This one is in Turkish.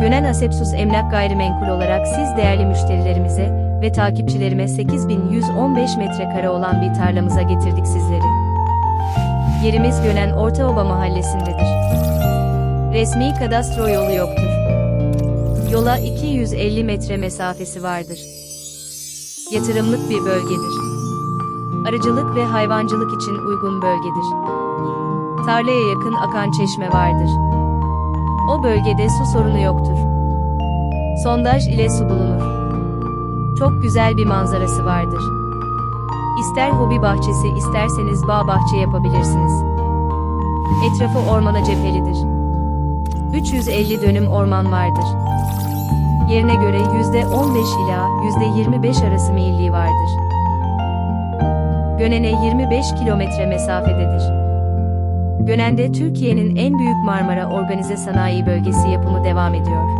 Gönen Asepsus Emlak Gayrimenkul olarak siz değerli müşterilerimize ve takipçilerime 8115 metrekare olan bir tarlamıza getirdik sizleri. Yerimiz Gönen Ortaoba mahallesindedir. Resmi kadastro yolu yoktur. Yola 250 metre mesafesi vardır. Yatırımlık bir bölgedir. Arıcılık ve hayvancılık için uygun bölgedir. Tarlaya yakın akan çeşme vardır. O bölgede su sorunu yoktur. Sondaj ile su bulunur. Çok güzel bir manzarası vardır. İster hobi bahçesi isterseniz bağ bahçe yapabilirsiniz. Etrafı ormana cephelidir. 350 dönüm orman vardır. Yerine göre %15 ila %25 arası meyilliği vardır. Gönen'e 25 kilometre mesafededir. Gönen'de Türkiye'nin en büyük Marmara Organize Sanayi Bölgesi yapımı devam ediyor.